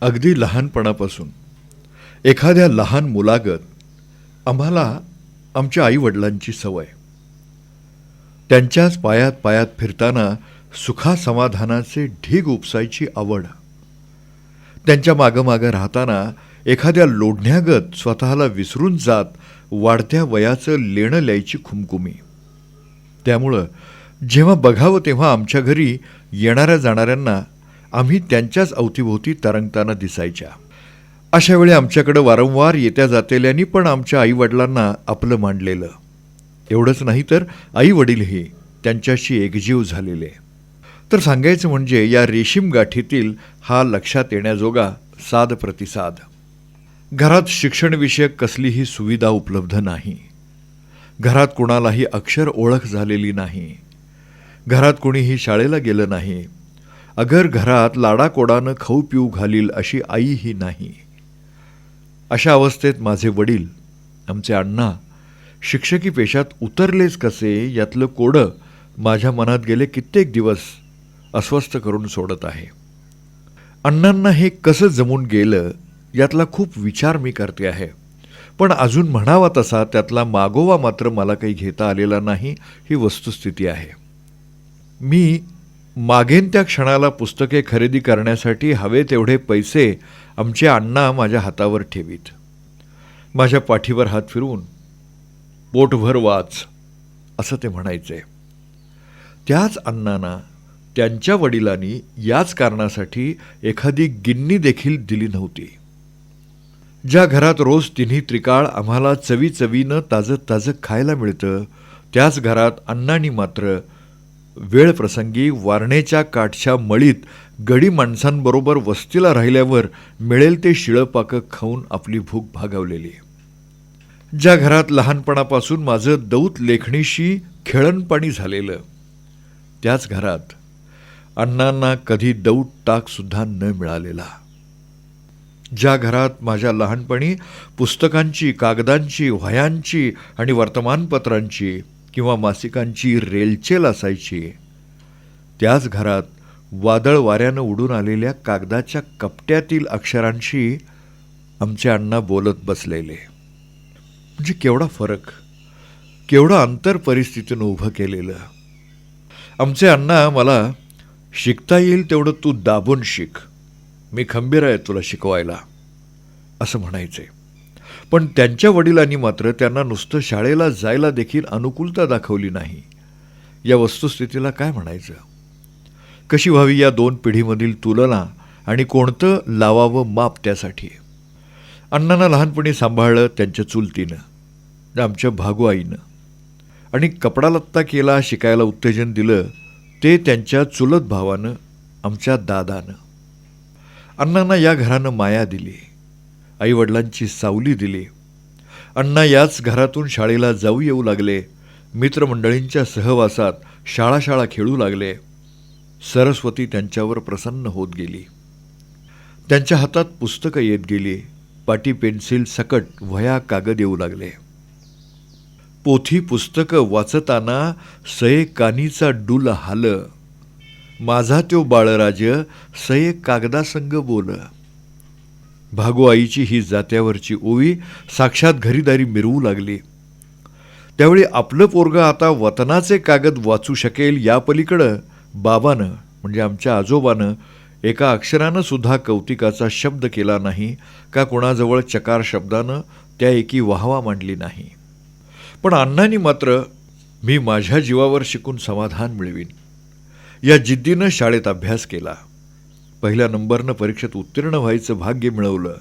अगदी लहानपणापासून. एखाद्या लहान मुलागत आम्हाला आमच्या आईवडिलांची सवय. त्यांच्याच पायात पायात फिरताना सुखासमाधानाचे ढीग उपसायची आवड. त्यांच्या मागं मागं राहताना एखाद्या लोढण्यागत स्वतःला विसरून जात वाढत्या वयाचं लेणं लिहायची खुमखुमी त्यामुळं जेव्हा बघावं तेव्हा आमच्या घरी येणाऱ्या जाणाऱ्यांना आम्ही त्यांच्याच अवतीभोवती तरंगताना दिसायच्या. अशावेळी आमच्याकडं वारंवार येत्या जातेल्यांनी पण आमच्या आईवडिलांना आपलं मांडलेलं. एवढंच नाही तर आईवडीलही त्यांच्याशी एकजीव झालेले. तर सांगायचं म्हणजे या रेशीम गाठीतील हा लक्षात येण्याजोगा साध प्रतिसाद. घरात शिक्षणविषयक कसलीही सुविधा उपलब्ध नाही. घरात कुणालाही अक्षर ओळख झालेली नाही. घरात कुणीही शाळेला गेलं नाही. अगर घरात लाडाकोडानं खाऊ पिऊ घालील अशी आईही नाही. अशा अवस्थेत माझे वडील आमचे अण्णा शिक्षकी पेशात उतरलेच कसे यातलं कोडं माझ्या मनात गेले कित्येक दिवस अस्वस्थ करून सोडत आहे. अण्णांना हे कसं जमून गेलं यातला खूप विचार मी करते आहे. पण अजून म्हणावा तसा त्यातला मागोवा मात्र मला काही घेता आलेला नाही ही वस्तुस्थिती आहे. मी मागेन त्या क्षणाला पुस्तके खरेदी करण्यासाठी हवे तेवढे पैसे आमचे अण्णा माझ्या हातावर ठेवीत. माझ्या पाठीवर हात फिरवून पोटभर वाच असं ते म्हणायचे. त्याच अण्णांना त्यांच्या वडिलांनी याच कारणासाठी एखादी गिन्नी देखील दिली नव्हती. ज्या घरात रोज तिन्ही त्रिकाळ आम्हाला चवी चवीनं ताजं ताजं खायला मिळतं त्याच घरात अण्णांनी मात्र वेळ प्रसंगी वारणेच्या काठच्या मळीत गडी माणसांबरोबर वस्तीला राहिल्यावर मिळेल ते शिळपाकं खाऊन आपली भूक भागवलेली. ज्या घरात लहानपणापासून माझं दौत लेखणीशी खेळणपाणी झालेलं त्याच घरात अण्णांना कधी दौत टाकसुद्धा न मिळालेला. ज्या घरात माझ्या लहानपणी पुस्तकांची कागदांची वह्यांची आणि वर्तमानपत्रांची किंवा मासिकांची रेलचेल असायची. त्याच घरात वादळ वाऱ्यानं उडून आलेल्या कागदाच्या कपट्यातील अक्षरांशी आमचे अण्णा बोलत बसलेले. म्हणजे केवढा फरक? केवढं अंतर परिस्थितीनं उभं केलेलं? आमचे अण्णा मला शिकता येईल तेवढं तू दाबून शिक. मी खंबीर आहे तुला शिकवायला. असं म्हणायचे. पण त्यांच्या वडिलांनी मात्र त्यांना नुसतं शाळेला जायला देखील अनुकूलता दाखवली नाही. या वस्तुस्थितीला काय म्हणायचं? कशी व्हावी या दोन पिढीमधील तुलना आणि कोणतं लावावं माप त्यासाठी? अण्णांना लहानपणी सांभाळलं त्यांच्या चुलतीनं आमच्या भागूआईनं आणि कपडा लत्ता केला शिकायला उत्तेजन दिलं ते त्यांच्या चुलत भावानं आमच्या दादानं. अण्णांना या घरानं माया दिली. आईवडिलांची सावली दिली. अण्णा याच घरातून शाळेला जाऊ येऊ लागले. मित्रमंडळींच्या सहवासात शाळा शाळा खेळू लागले. सरस्वती त्यांच्यावर प्रसन्न होत गेली. त्यांच्या हातात पुस्तकं येत गेली. पाटी पेन्सिल सकट वह्या कागद येऊ लागले. पोथी पुस्तकं वाचताना सये कानीचा डुल हाल. माझा त्यो बाळराज सये कागदासंग बोल. भागोआईची ही जात्यावरची ओवी साक्षात घरीदारी मिरवू लागली. त्यावेळी आपलं पोरगं आता वतनाचे कागद वाचू शकेल या पलीकडं बाबानं म्हणजे आमच्या आजोबानं एका अक्षरानं सुद्धा कौतिकाचा शब्द केला नाही का कोणाजवळ चकार शब्दानं त्या एकी वाहवा मांडली नाही. पण अण्णांनी मात्र मी माझ्या जीवावर शिकून समाधान मिळवीन. या जिद्दीनं शाळेत अभ्यास केला. पहिल्या नंबरनं परीक्षेत उत्तीर्ण व्हायचं भाग्य मिळवलं.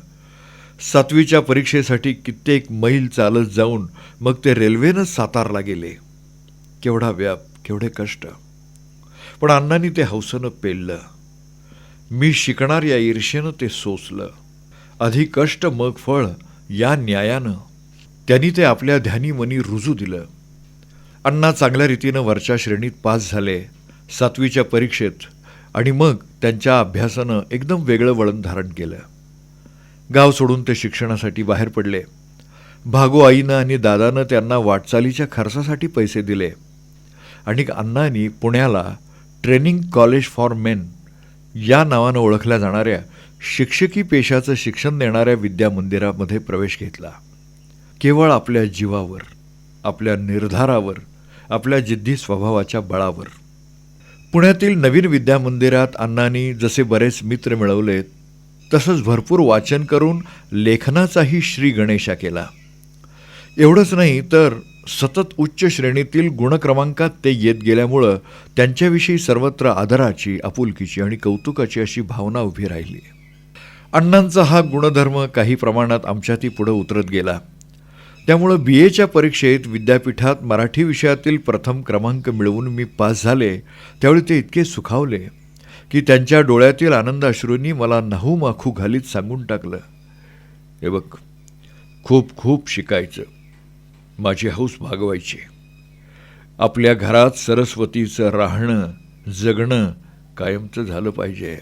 सातवीच्या परीक्षेसाठी कित्येक मैल चालत जाऊन मग ते रेल्वेनं सातारला गेले. केवढा व्याप केवढे कष्ट. पण अण्णांनी ते हौसनं पेललं. मी शिकणार या ईर्षेनं ते सोसलं. आधी कष्ट मग फळ या न्यायानं. त्यांनी ते आपल्या ध्यानी मनी रुजू दिलं. अण्णा चांगल्या रीतीनं वरच्या श्रेणीत पास झाले. सातवीच्या परीक्षेत आणि मग त्यांच्या अभ्यासानं एकदम वेगळं वळण धारण केलं. गाव सोडून ते शिक्षणासाठी बाहेर पडले. भागो आईनं आणि दादानं त्यांना वाटचालीच्या खर्चासाठी पैसे दिले. आणि अण्णांनी पुण्याला ट्रेनिंग कॉलेज फॉर मेन या नावानं ओळखल्या जाणाऱ्या शिक्षकी पेशाचं शिक्षण देणाऱ्या विद्यामंदिरामध्ये प्रवेश घेतला. केवळ आपल्या जीवावर आपल्या निर्धारावर आपल्या जिद्दी स्वभावाच्या बळावर. पुण्यातील नवीन विद्यामंदिरात अण्णांनी जसे बरेच मित्र मिळवले तसंच भरपूर वाचन करून लेखनाचाही श्री गणेशा केला. एवढंच नाही तर सतत उच्च श्रेणीतील गुणक्रमांकात ते येत गेल्यामुळं त्यांच्याविषयी सर्वत्र आदराची आपुलकीची आणि कौतुकाची अशी भावना उभी राहिली. अण्णांचा हा गुणधर्म काही प्रमाणात आमच्यातही पुढं उतरत गेला. त्यामुळं बी एच्या परीक्षेत विद्यापीठात मराठी विषयातील प्रथम क्रमांक मिळवून मी पास झाले. त्यावेळी ते इतके सुखावले की त्यांच्या डोळ्यातील आनंद अश्रूंनी मला नाहू माखू घालीत सांगून टाकलं. हे बघ खूप खूप शिकायचं. माझी हौस भागवायची. आपल्या घरात सरस्वतीचं राहणं जगणं कायमचं झालं पाहिजे.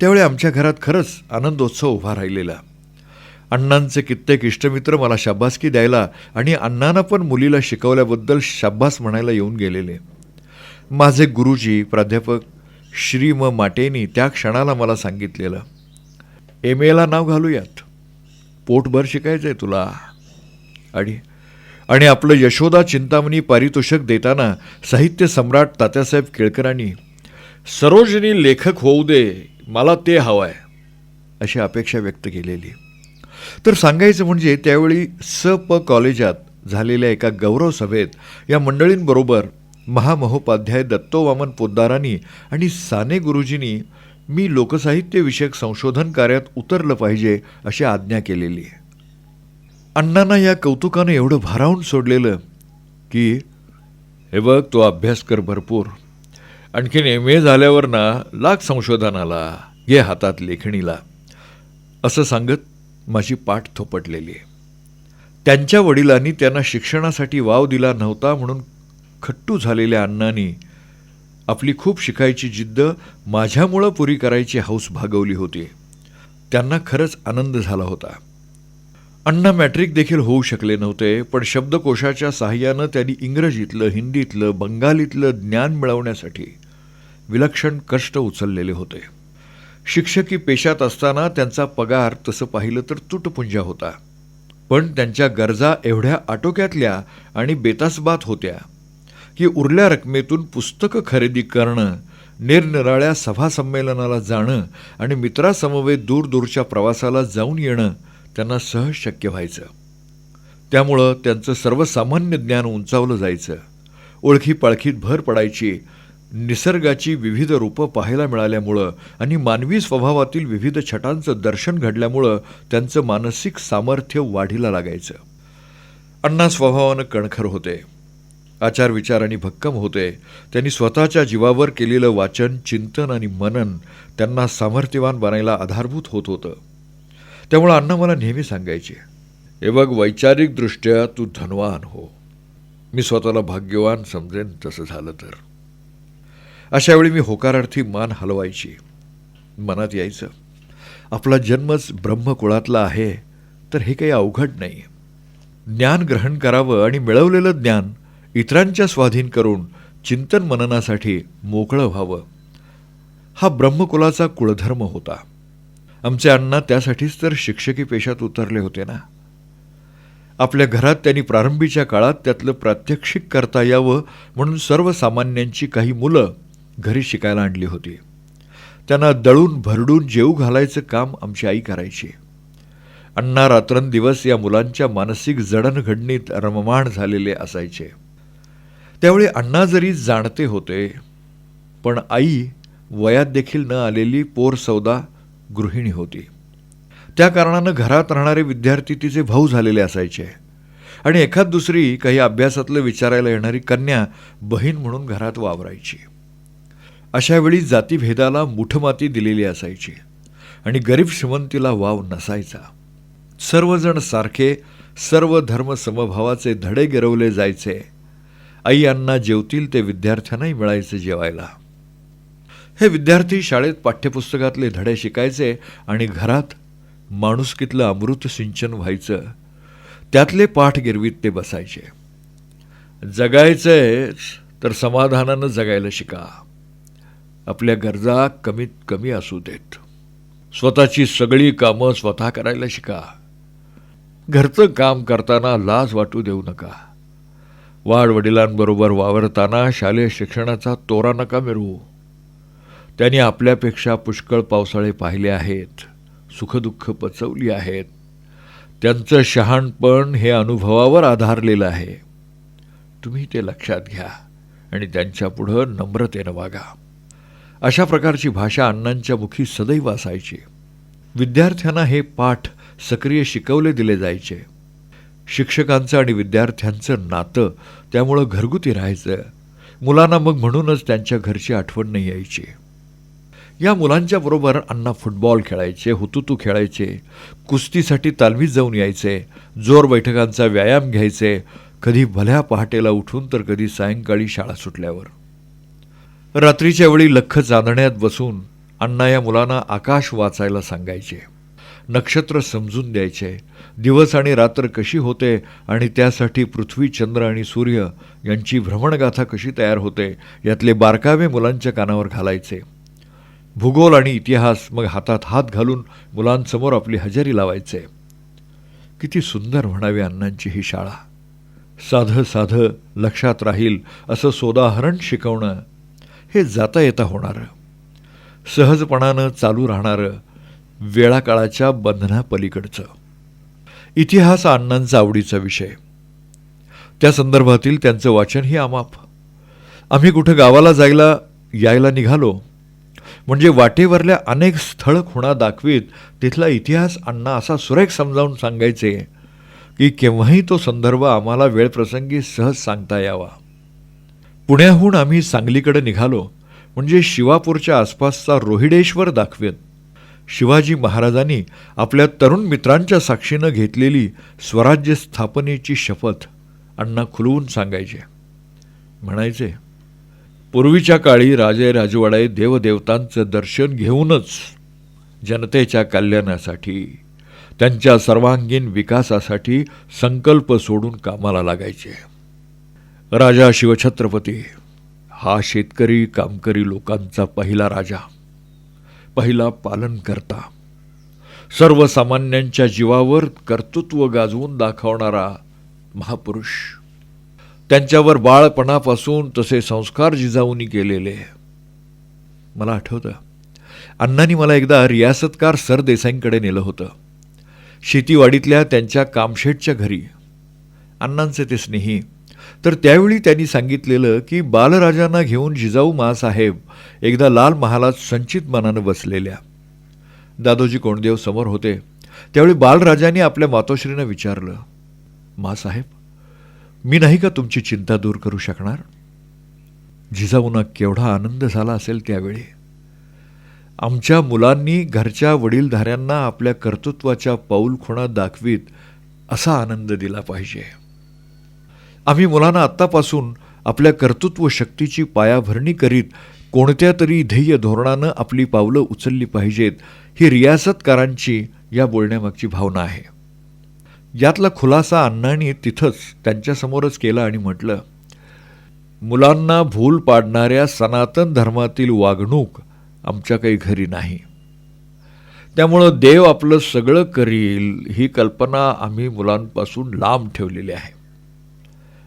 त्यावेळी आमच्या घरात खरंच आनंदोत्सव उभा राहिलेला. अण्णांचे कित्येक इष्टमित्र मला शाब्बासकी द्यायला आणि अण्णांना पण मुलीला शिकवल्याबद्दल शाब्बास म्हणायला येऊन गेलेले. माझे गुरुजी प्राध्यापक श्री म माटेनी त्या क्षणाला मला सांगितलेलं एम एला नाव घालूयात. पोटभर शिकायचं आहे तुला. आणि आणि आपलं यशोदा चिंतामणी पारितोषिक देताना साहित्य सम्राट तात्यासाहेब केळकरांनी सरोजनी लेखक होऊ दे मला ते हवं आहे अशी अपेक्षा व्यक्त केलेली. तर सांगायचं म्हणजे त्यावेळी स प कॉलेजात झालेल्या एका गौरव सभेत या मंडळींबरोबर महामहोपाध्याय दत्तोवामन पोद्दारांनी आणि साने गुरुजींनी मी लोकसाहित्यविषयक संशोधन कार्यात उतरलं पाहिजे अशी आज्ञा केलेली आहे. अण्णांना या कौतुकानं एवढं भारावून सोडलेलं की हे बघ तो अभ्यास कर भरपूर. आणखीन एम ए झाल्यावर ना लाख संशोधनाला घे हातात लेखणीला. असं सांगत माझी पाठ थोपटलेली आहे. त्यांच्या वडिलांनी त्यांना शिक्षणासाठी वाव दिला नव्हता म्हणून खट्टू झालेल्या अण्णांनी आपली खूप शिकायची जिद्द माझ्यामुळं पुरी करायची हौस भागवली होती. त्यांना खरंच आनंद झाला होता. अण्णा मॅट्रिक देखील होऊ शकले नव्हते पण शब्दकोशाच्या सहाय्यानं त्यांनी इंग्रजीतलं हिंदीतलं बंगालीतलं ज्ञान मिळवण्यासाठी विलक्षण कष्ट उचललेले होते. शिक्षकी पेशात असताना त्यांचा पगार तसं पाहिलं तर तुटपुंजा होता. पण त्यांच्या गरजा एवढ्या आटोक्यातल्या आणि बेतासबात होत्या की उरल्या रकमेतून पुस्तकं खरेदी करणं निरनिराळ्या सभासंमेलनाला जाणं आणि मित्रासमवेत दूरदूरच्या प्रवासाला जाऊन येणं त्यांना सहज शक्य व्हायचं. त्यामुळं त्यांचं सर्वसामान्य ज्ञान उंचावलं जायचं. ओळखी पाळखीत भर पडायची निसर्गाची विविध रूपं पाहायला मिळाल्यामुळं आणि मानवी स्वभावातील विविध छटांचं दर्शन घडल्यामुळं त्यांचं मानसिक सामर्थ्य वाढीला लागायचं. अण्णा स्वभावानं कणखर होते. आचार विचार आणि भक्कम होते. त्यांनी स्वतःच्या जीवावर केलेलं वाचन चिंतन आणि मनन त्यांना सामर्थ्यवान बनायला आधारभूत होत होतं. त्यामुळं अण्णा मला नेहमी सांगायचे हे बघ वैचारिकदृष्ट्या तू धनवान हो. मी स्वतःला भाग्यवान समजेन तसं झालं तर. अशावेळी मी होकारार्थी मान हलवायची. मनात यायचं आपला जन्मच ब्रह्मकुळातला आहे तर हे काही अवघड नाही. ज्ञान ग्रहण करावं आणि मिळवलेलं ज्ञान इतरांच्या स्वाधीन करून चिंतन मननासाठी मोकळं व्हावं. हा ब्रह्मकुलाचा कुळधर्म होता. आमचे अण्णा त्यासाठीच तर शिक्षकी पेशात उतरले होते ना. आपल्या घरात त्यांनी प्रारंभीच्या काळात त्यातलं प्रात्यक्षिक करता यावं म्हणून सर्वसामान्यांची काही मुलं घरी शिकायला आणली होती. त्यांना दळून भरडून जेऊ घालायचं काम आमची आई करायची. अण्णा रात्रंदिवस या मुलांच्या मानसिक जडणघडणीत रममाण झालेले असायचे. त्यावेळी अण्णा जरी जाणते होते पण आई वयात देखील न आलेली पोर सौदा गृहिणी होती. त्या कारणानं घरात राहणारे विद्यार्थी तिचे भाऊ झालेले असायचे. आणि एखाद दुसरी काही अभ्यासातलं विचारायला येणारी कन्या बहीण म्हणून घरात वावरायची. अशावेळी जातीभेदाला मुठमाती दिलेली असायची आणि गरीब श्रीमंतीला वाव नसायचा. सर्वजण सारखे सर्व धर्म समभावाचे धडे गिरवले जायचे. आई अण्णा जेवतील ते विद्यार्थ्यांनाही मिळायचे जेवायला. हे विद्यार्थी शाळेत पाठ्यपुस्तकातले धडे शिकायचे आणि घरात माणुसकीतलं अमृत सिंचन व्हायचं. त्यातले पाठ गिरवीत ते बसायचे. जगायचंय तर समाधानानं जगायला शिका. आपल्या गरजा कमीत कमी असू देत. स्वतःची सगळी कामं स्वतः करायला शिका. घरचं काम करताना लाज वाटू देऊ नका. वाडवडिलांबरोबर वावरताना शालेय शिक्षणाचा तोरा नका मिरवू त्यांनी आपल्यापेक्षा पुष्कळ पावसाळे पाहिले आहेत सुखदुःख पचवली आहेत. त्यांचं शहाणपण हे अनुभवावर आधारलेलं आहे. तुम्ही ते लक्षात घ्या आणि त्यांच्यापुढं नम्रतेनं वागा. अशा प्रकारची भाषा अण्णांच्या मुखी सदैव असायची. विद्यार्थ्यांना हे पाठ सक्रिय शिकवले दिले जायचे. शिक्षकांचं आणि विद्यार्थ्यांचं नातं त्यामुळं घरगुती राहायचं. मुलांना मग म्हणूनच त्यांच्या घरची आठवण नाही यायची. या मुलांच्या बरोबर अण्णा फुटबॉल खेळायचे हुतुतू खेळायचे कुस्तीसाठी तालमीत जाऊन यायचे जोर बैठकांचा व्यायाम घ्यायचे कधी भल्या पहाटेला उठून तर कधी सायंकाळी शाळा सुटल्यावर. रात्रीच्या वेळी लख चांदण्यात बसून अण्णा या मुलांना आकाश वाचायला सांगायचे. नक्षत्र समजून द्यायचे. दिवस आणि रात्र कशी होते आणि त्यासाठी पृथ्वी चंद्र आणि सूर्य यांची भ्रमणगाथा कशी तयार होते यातले बारकावे मुलांच्या कानावर घालायचे. भूगोल आणि इतिहास मग हातात हात घालून मुलांसमोर आपली हजेरी लावायचे. किती सुंदर म्हणावी अण्णांची ही शाळा. साधं साधं लक्षात राहील असं सोदाहरण शिकवणं हे जाता येता होणारं. सहजपणानं चालू राहणारं वेळाकाळाच्या बंधनापलीकडचं. इतिहास हा अण्णांचा आवडीचा विषय. त्या संदर्भातील त्यांचं वाचनही आमाप. आम्ही कुठं गावाला जायला यायला निघालो म्हणजे वाटेवरल्या अनेक स्थळ खुणा दाखवीत तिथला इतिहास अण्णा असा सुरेख समजावून सांगायचे की केव्हाही तो संदर्भ आम्हाला वेळप्रसंगी सहज सांगता यावा. पुण्याहून आम्ही सांगलीकडे निघालो म्हणजे शिवापूरच्या आसपासचा रोहिडेश्वर दाखवेत शिवाजी महाराजांनी आपल्या तरुण मित्रांच्या साक्षीनं घेतलेली स्वराज्य स्थापनेची शपथ अण्णा खुलवून सांगायचे. म्हणायचे पूर्वीच्या काळी राजे राजवाडे देवदेवतांचं दर्शन घेऊनच जनतेच्या कल्याणासाठी त्यांच्या सर्वांगीण विकासासाठी संकल्प सोडून कामाला लागायचे. राजा शिवछत्रपती हा शेतकरी कामकरी लोकांचा पहिला राजा पहिला पालनकर्ता सर्वसामान्यांच्या जीवावर कर्तृत्व गाजवून दाखवणारा महापुरुष. त्यांच्यावर बाळपणापासून तसे संस्कार जिजाऊनी केलेले. मला आठवतं अण्णांनी मला एकदा रियासतकार सरदेसाईंकडे नेलं होतं. शेतीवाडीतल्या त्यांच्या कामशेटच्या घरी. अण्णांचे ते स्नेही तर त्यावेळी त्यांनी सांगितलेलं की बालराजांना घेऊन जिजाऊ मासाहेब एकदा लाल महालात संचित मनानं बसलेल्या. दादोजी कोंडदेव समोर होते. त्यावेळी बालराजांनी आपल्या मातोश्रीनं विचारलं मासाहेब मी नाही का तुमची चिंता दूर करू शकणार? जिजाऊना केवढा आनंद झाला असेल त्यावेळी. आमच्या मुलांनी घरच्या वडीलधाऱ्यांना आपल्या कर्तृत्वाच्या पाऊलखुणा दाखवीत असा आनंद दिला पाहिजे. आम्ही मुलांना आत्तापासून आपल्या कर्तृत्व शक्तीची पायाभरणी करीत कोणत्या तरी ध्येय धोरणानं आपली पावलं उचलली पाहिजेत ही रियासतकारांची या बोलण्यामागची भावना आहे. यातला खुलासा अण्णांनी तिथंच त्यांच्यासमोरच केला आणि म्हटलं मुलांना भूल पाडणाऱ्या सनातन धर्मातील वागणूक आमच्या काही घरी नाही. त्यामुळं देव आपलं सगळं करील ही कल्पना आम्ही मुलांपासून लांब ठेवलेली आहे.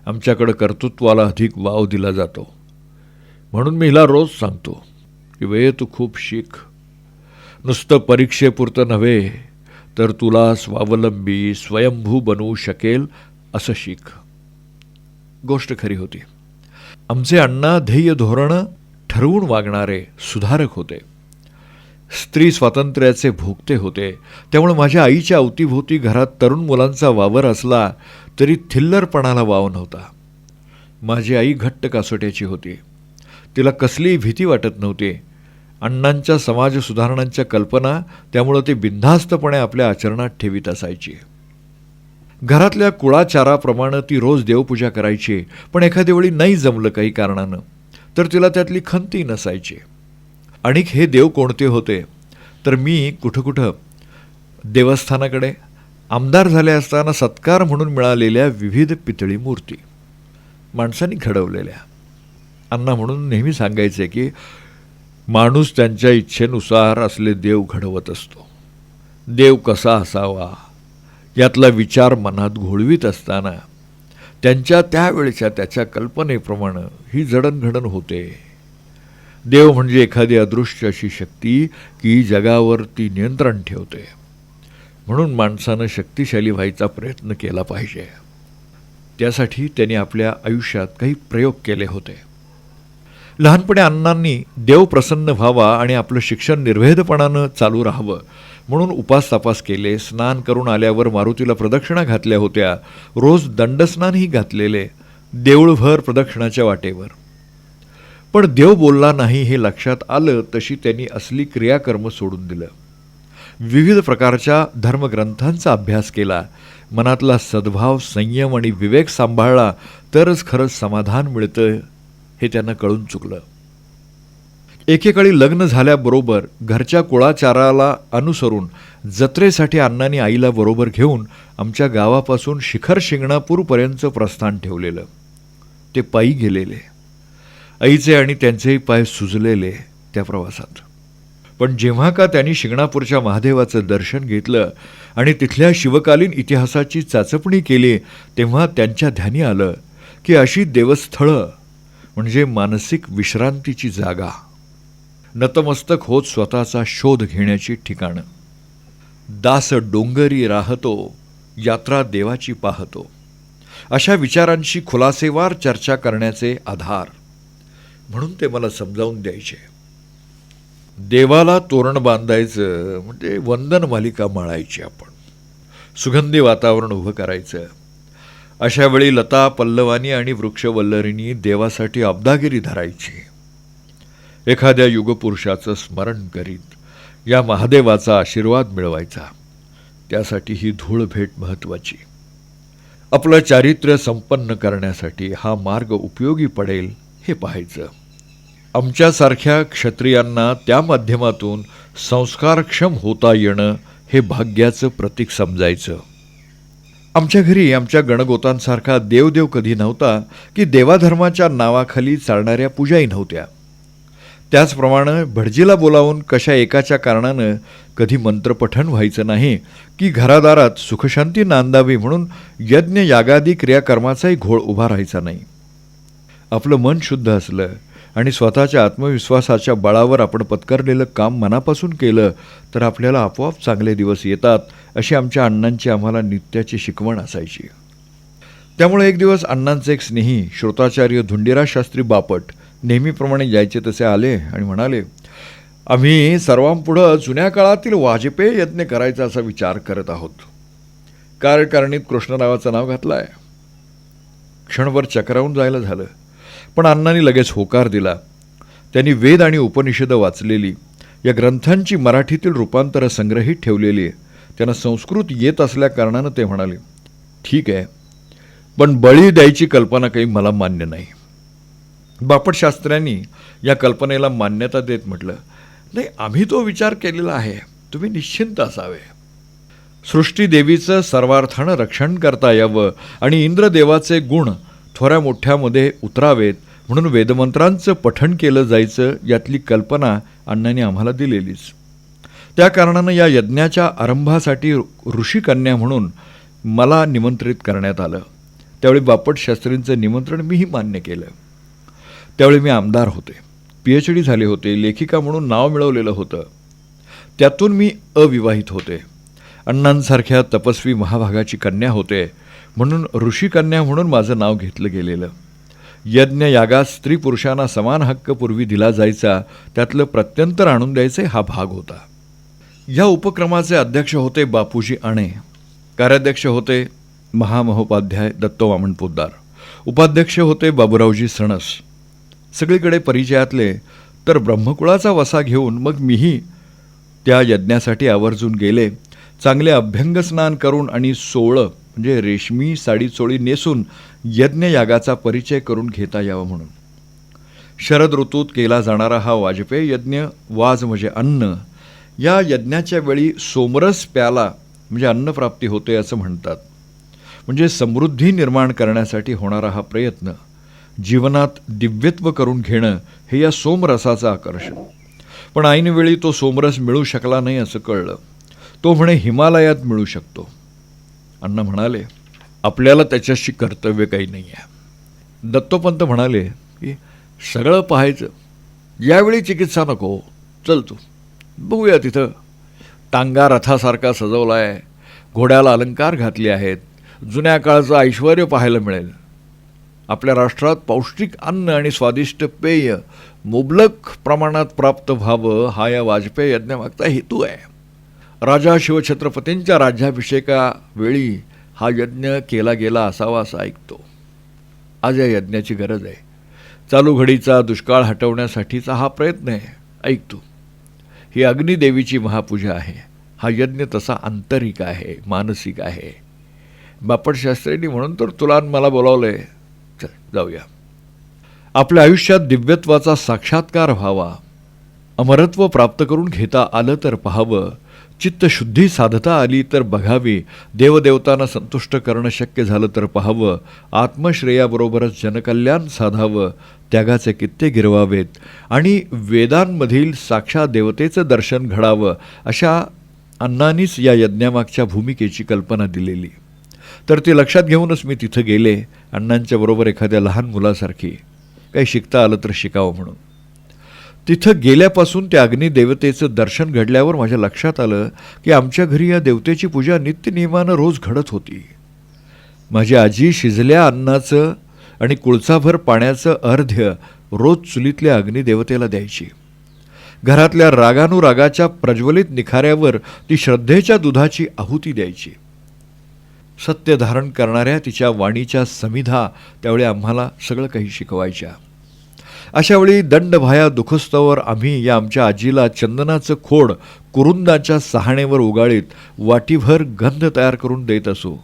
आमच्याकडं कर्तृत्वाला अधिक वाव दिला जातो. म्हणून मी हिला रोज सांगतो की वे तू खूप शिक नुसतं परीक्षेपुरतं नव्हे तर तुला स्वावलंबी स्वयंभू बनवू शकेल असं शिक गोष्ट खरी होती. आमचे अण्णा ध्येय धोरणं ठरवून वागणारे सुधारक होते. स्त्री स्वातंत्र्याचे भोगते होते. त्यामुळे माझ्या आईच्या अवतीभोवती घरात तरुण मुलांचा वावर असला तरी थिल्लरपणाला वाव नव्हता. माझी आई घट्ट कासोट्याची होती. तिला कसलीही भीती वाटत नव्हती. अण्णांच्या समाज सुधारणांच्या कल्पना त्यामुळं ते बिनधास्तपणे आपल्या आचरणात ठेवीत असायची. घरातल्या कुळाचाराप्रमाणे ती रोज देवपूजा करायची पण एखाद्या वेळी नाही जमलं काही कारणानं तर तिला त्यातली खंती नसायची. आणि हे देव कोणते होते? तर मी कुठं कुठं देवस्थानाकडे? आमदार झाले असताना सत्कार म्हणून मिळालेल्या विविध पितळी मूर्ती माणसांनी घडवलेल्या. अण्णा म्हणून नेहमी सांगायचे की माणूस त्यांच्या इच्छेनुसार असले देव घडवत असतो. देव कसा असावा यातला विचार मनात घोळवीत असताना त्यांच्या त्यावेळच्या त्याच्या कल्पनेप्रमाणे ही जडणघडण होते. देव म्हणजे एखादी अदृश्य अशी शक्ती की जगावरती नियंत्रण ठेवते. म्हणून माणसानं शक्तिशाली व्हायचा प्रयत्न केला पाहिजे. त्यासाठी त्यांनी आपल्या आयुष्यात काही प्रयोग केले होते. लहानपणी अण्णांनी देव प्रसन्न व्हावा आणि आपलं शिक्षण निर्भेदपणानं चालू राहावं म्हणून उपास तपास केले स्नान करून आल्यावर मारुतीला प्रदक्षिणा घातल्या होत्या रोज दंडस्नानही घातलेले देऊळभर प्रदक्षिणाच्या वाटेवर. पण देव बोलला नाही हे लक्षात आलं तशी त्यांनी असली क्रियाकर्म सोडून दिलं. विविध प्रकारच्या धर्मग्रंथांचा अभ्यास केला. मनातला सद्भाव संयम आणि विवेक सांभाळला तरच खरंच समाधान मिळतं हे त्यांना कळून चुकलं. एकेकाळी लग्न झाल्याबरोबर घरच्या कुळाचाराला अनुसरून जत्रेसाठी अण्णांनी आईला बरोबर घेऊन आमच्या गावापासून शिखर शिंगणापूरपर्यंतचं प्रस्थान ठेवलेलं. ते पायी गेलेले. आईचे आणि त्यांचेही पाय सुजलेले त्या प्रवासात. पण जेव्हा का त्यांनी शिंगणापूरच्या महादेवाचं दर्शन घेतलं आणि तिथल्या शिवकालीन इतिहासाची चाचपणी केली तेव्हा त्यांच्या ध्यानी आलं की अशी देवस्थळं म्हणजे मानसिक विश्रांतीची जागा नतमस्तक होत स्वतःचा शोध घेण्याची ठिकाणं दास डोंगरी राहतो यात्रा देवाची पाहतो अशा विचारांशी खुलासेवार चर्चा करण्याचे आधार. म्हणून ते मला समजावून द्यायचे. देवाला तोरण बांधायचं म्हणजे वंदन मालिका माळायची आपण. सुगंधी वातावरण उभं करायचं. अशावेळी लता पल्लवानी आणि वृक्षवल्लरींनी देवासाठी अब्दागिरी धरायची. एखाद्या युगपुरुषाचं स्मरण करीत या महादेवाचा आशीर्वाद मिळवायचा. त्यासाठी ही धूळ भेट महत्त्वाची. आपलं चारित्र्य संपन्न करण्यासाठी हा मार्ग उपयोगी पडेल हे पाहायचं. आमच्यासारख्या क्षत्रियांना त्या माध्यमातून संस्कारक्षम होता येणं हे भाग्याचं प्रतीक समजायचं. आमच्या घरी आमच्या गणगोतांसारखा देवदेव कधी नव्हता की देवाधर्माच्या नावाखाली चालणाऱ्या पूजाही नव्हत्या. त्याचप्रमाणे भटजीला बोलावून कशा एकाच्या कारणानं कधी मंत्रपठण व्हायचं नाही की घरादारात सुखशांती नांदावी म्हणून यज्ञ यागादी क्रियाकर्माचाही घोळ उभा राहायचा नाही. आपलं मन शुद्ध असलं आणि स्वतःच्या आत्मविश्वासाच्या बळावर आपण पत्करलेलं काम मनापासून केलं तर आपल्याला आपोआप चांगले दिवस येतात अशी आमच्या अण्णांची आम्हाला नित्याची शिकवण असायची. त्यामुळे एक दिवस अण्णांचे एक स्नेही श्रोताचार्य धुंडीरा शास्त्री बापट नेहमीप्रमाणे यायचे तसे आले आणि म्हणाले आम्ही सर्वांपुढं जुन्या काळातील वाजपेयी यज्ञ करायचा असा विचार करत आहोत. कार्यकारणीत कृष्णरावाचं नाव घातलं आहे क्षणभर चक्रावून जायला झालं. पण अण्णांनी लगेच होकार दिला. त्यांनी वेद आणि उपनिषदं वाचलेली. या ग्रंथांची मराठीतील रूपांतरं संग्रहित ठेवलेली आहे. त्यांना संस्कृत येत असल्या कारणानं ते म्हणाले ठीक आहे पण बळी द्यायची कल्पना काही मला मान्य नाही. बापटशास्त्र्यांनी या कल्पनेला मान्यता देत म्हटलं नाही आम्ही तो विचार केलेला आहे. तुम्ही निश्चिंत असावे. सृष्टीदेवीचं सर्वार्थानं रक्षण करता यावं आणि इंद्रदेवाचे गुण थोड्या मोठ्यामध्ये उतरावेत म्हणून वेदमंत्रांचं पठण केलं जायचं यातली कल्पना अण्णांनी आम्हाला दिलेलीच. त्या कारणानं या यज्ञाच्या आरंभासाठी ऋषिकन्या म्हणून मला निमंत्रित करण्यात आलं. त्यावेळी बापट शास्त्रींचं निमंत्रण मीही मान्य केलं. त्यावेळी मी आमदार होते. पी एच डी झाले होते लेखिका म्हणून नाव मिळवलेलं होतं. त्यातून मी अविवाहित होते. अण्णांसारख्या तपस्वी महाभागाची कन्या होते. म्हणून ऋषिकन्या म्हणून माझं नाव घेतलं गेलेलं. यज्ञ यागात स्त्री पुरुषांना समान हक्क पूर्वी दिला जायचा त्यातलं प्रत्यंतर आणून द्यायचे हा भाग होता. या उपक्रमाचे अध्यक्ष होते बापूजी आणे कार्याध्यक्ष होते महामहोपाध्याय दत्त वामन पोद्दार उपाध्यक्ष होते बाबूरावजी सणस. सगळीकडे परिचयातले तर ब्रह्मकुळाचा वसा घेऊन मग मीही त्या यज्ञासाठी आवर्जून गेले चांगले अभ्यंगस्नान करून आणि सोळं म्हणजे रेशमी साडी चोळी नेसून यज्ञयागाचा परिचय करून घेता यावा म्हणून. शरद ऋतूत केला जाणारा हा वाजपेयी यज्ञ वाज म्हणजे अन्न. या यज्ञाच्या वेळी सोमरस प्याला म्हणजे अन्नप्राप्ती होते असं म्हणतात. म्हणजे समृद्धी निर्माण करण्यासाठी होणारा हा प्रयत्न जीवनात दिव्यत्व करून घेणं हे या सोमरसाचं आकर्षण. पण ऐनवेळी तो सोमरस मिळू शकला नाही असं कळलं. तो म्हणे हिमालयात मिळू शकतो. अण्णा म्हणाले आपल्याला त्याच्याशी कर्तव्य काही नाही आहे दत्तोपंत म्हणाले की सगळं पाहायचं. यावेळी चिकित्सा नको. चल तू. बघूया तिथं. टांगा रथासारखा सजवला आहे घोड्याला अलंकार घातले आहेत. जुन्या काळचं ऐश्वर पाहायला मिळेल. आपल्या राष्ट्रात पौष्टिक अन्न आणि स्वादिष्ट पेय मुबलक प्रमाणात प्राप्त व्हावं हा या वाजपेयी यज्ञामागचा हेतू आहे. राजा शिवछत्रपतींच्या राज्याभिषेकावेळी हा यज्ञ केला गेला असावा असं ऐकतो. आज या यज्ञाची गरज आहे. चालू घडीचा दुष्काळ हटवण्यासाठीचा हा प्रयत्न आहे ऐकतो. ही अग्निदेवीची महापूजा आहे. हा यज्ञ तसा आंतरिक आहे मानसिक आहे. बापट शास्त्रींनी म्हणून तर तुला मला मला बोलावलंय. चल जाऊया. आपल्या आयुष्यात दिव्यत्वाचा साक्षात्कार व्हावा. अमरत्व प्राप्त करून घेता आलं तर पाहावं. चित्तशुद्धी साधता आली तर बघावी. देवदेवतांना संतुष्ट करणं शक्य झालं तर पाहावं. आत्मश्रेयाबरोबरच जनकल्याण साधावं. त्यागाचे कित्ते गिरवावेत. आणि वेदांमधील साक्षात देवतेचं दर्शन घडावं अशा अण्णांनीच या यज्ञामागच्या भूमिकेची कल्पना दिलेली. तर ते लक्षात घेऊनच मी तिथं गेले अण्णांच्या बरोबर एखाद्या लहान मुलासारखी. काही शिकता आलं तर शिकावं म्हणून. तिथं गेल्यापासून त्या अग्निदेवतेचं दर्शन घडल्यावर माझ्या लक्षात आलं की आमच्या घरी या देवतेची पूजा नित्यनियमानं रोज घडत होती. माझी आजी शिजल्या अन्नाचं आणि कुळचाभर पाण्याचं अर्ध्य रोज चुलीतल्या अग्निदेवतेला द्यायची. घरातल्या रागानुरागाच्या प्रज्वलित निखाऱ्यावर ती श्रद्धेच्या दुधाची आहुती द्यायची. सत्य धारण करणाऱ्या तिच्या वाणीच्या समिधा त्यावेळी आम्हाला सगळं काही शिकवायच्या. अशावेळी दंडभाया दुखस्तवर आम्ही या आमच्या आजीला चंदनाचं खोड कुरुंदाच्या सहाणेवर उगाळीत वाटीभर गंध तयार करून देत असू.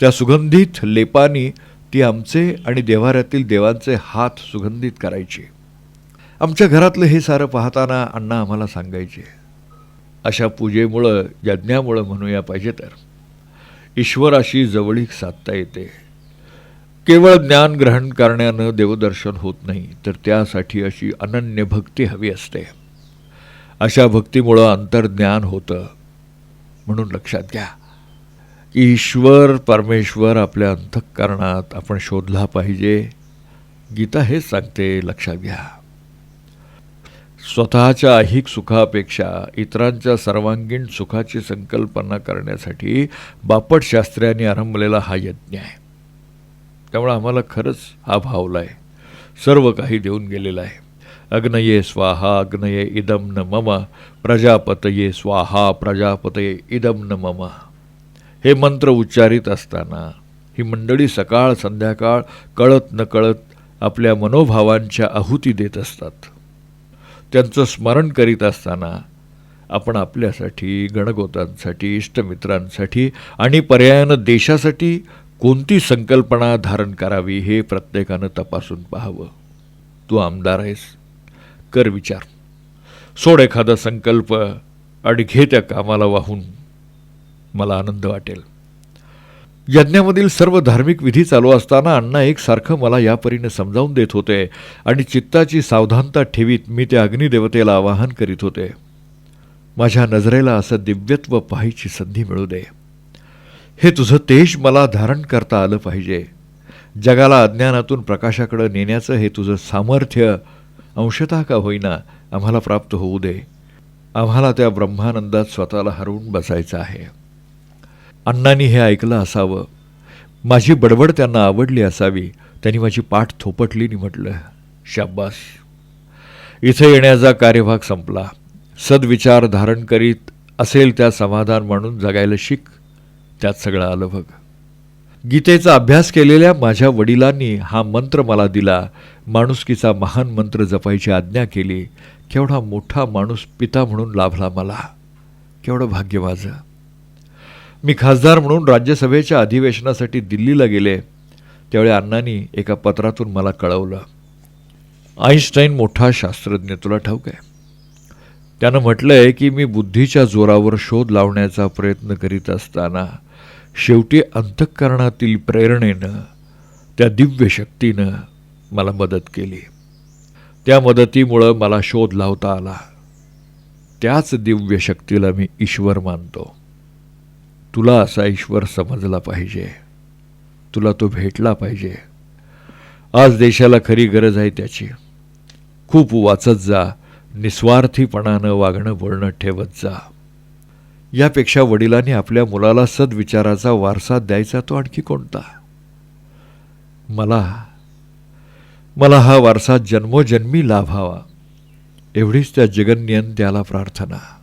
त्या सुगंधित लेपानी ती आमचे आणि देवाऱ्यातील देवांचे हात सुगंधित करायची. आमच्या घरातलं हे सारं पाहताना अण्णा आम्हाला सांगायचे अशा पूजेमुळं यज्ञामुळं म्हणूया पाहिजे तर. ईश्वराशी जवळीक साधता येते. केवळ ज्ञान ग्रहण करण्यानं देवदर्शन होत नाही तर त्यासाठी अशी अनन्य भक्ती हवी असते. अशा भक्तीमुळं अंतर्ज्ञान होतं. म्हणून लक्षात घ्या. ईश्वर परमेश्वर आपल्या अंतःकरणात आपण शोधला पाहिजे. गीता हेच सांगते लक्षात घ्या. स्वतःच्या ऐहिक सुखापेक्षा इतरांच्या सर्वांगीण सुखाची संकल्पना करण्यासाठी बापट शास्त्र्यांनी आरंभलेला हा यज्ञ आहे. त्यामुळे आम्हाला खरंच हा भावला आहे सर्व काही देऊन गेलेला आहे. अग्नये स्वाहा अग्नये इदम न मम प्रजापतये स्वाहा प्रजापतये इदम न मम. हे मंत्र उच्चारित असताना ही मंडळी सकाळ संध्याकाळ कळत न कळत आपल्या मनोभावांच्या आहुती देत असतात. त्यांचं स्मरण करीत असताना आपण आपल्यासाठी गणगोतांसाठी इष्टमित्रांसाठी आणि पर्यायानं देशासाठी कोणती संकल्पना धारण करावी हे प्रत्येकानं तपासून पाहावं. तू आमदार आहेस. कर विचार. सोड एखादा संकल्प आणि घे त्या कामाला वाहून. मला आनंद वाटेल. यज्ञामधील सर्व धार्मिक विधी चालू असताना अण्णा एकसारखं मला या परीने समजावून देत होते आणि चित्ताची सावधानता ठेवीत मी त्या अग्निदेवतेला आवाहन करीत होते. माझ्या नजरेला असं दिव्यत्व पाहायची संधी मिळू दे. हे तुझं तेज मला धारण करता आलं पाहिजे. जगाला अज्ञानातून प्रकाशाकडं नेण्याचं हे तुझं सामर्थ्य अंशतः का होईना आम्हाला प्राप्त होऊ दे. आम्हाला त्या ब्रह्मानंदात स्वतःला हरवून बसायचं आहे. अण्णांनी हे ऐकलं असावं. माझी बडबड त्यांना आवडली असावी. त्यांनी माझी पाठ थोपटली आणि म्हटलं शाब्बास इथं येण्याचा कार्यभाग संपला. सद्विचार धारण करीत असेल त्या समाधान म्हणून जगायला शिक. त्यात सगळं आलं बघ. गीतेचा अभ्यास केलेल्या माझ्या वडिलांनी हा मंत्र मला दिला. माणुसकीचा महान मंत्र जपायची आज्ञा केली. केवढा मोठा माणूस पिता म्हणून लाभला मला. केवढं भाग्य माझं. मी खासदार म्हणून राज्यसभेच्या अधिवेशनासाठी दिल्लीला गेले. त्यावेळी अण्णांनी एका पत्रातून मला कळवलं. आईन्स्टाईन मोठा शास्त्रज्ञ तुला ठाऊक आहे. त्यानं म्हटलं आहे की मी बुद्धीच्या जोरावर शोध लावण्याचा प्रयत्न करीत असताना शेवटी अंतःकरणातील प्रेरणेनं त्या दिव्य शक्तीनं मला मदत केली. त्या मदतीमुळं मला शोध लावता आला. त्याच दिव्य शक्तीला मी ईश्वर मानतो. तुला असा ईश्वर समजला पाहिजे. तुला तो भेटला पाहिजे. आज देशाला खरी गरज आहे त्याची. खूप वाचत जा निस्वार्थीपणानं वागणं बोलणं ठेवत जा. यापेक्षा वडिलांनी आपल्या मुलाला सद्विचाराचा वारसा द्यायचा तो आणखी कोणता? मला मला हा वारसा जन्मोजन्मी लाभावा. एवढीच त्या जगन्यन त्याला प्रार्थना.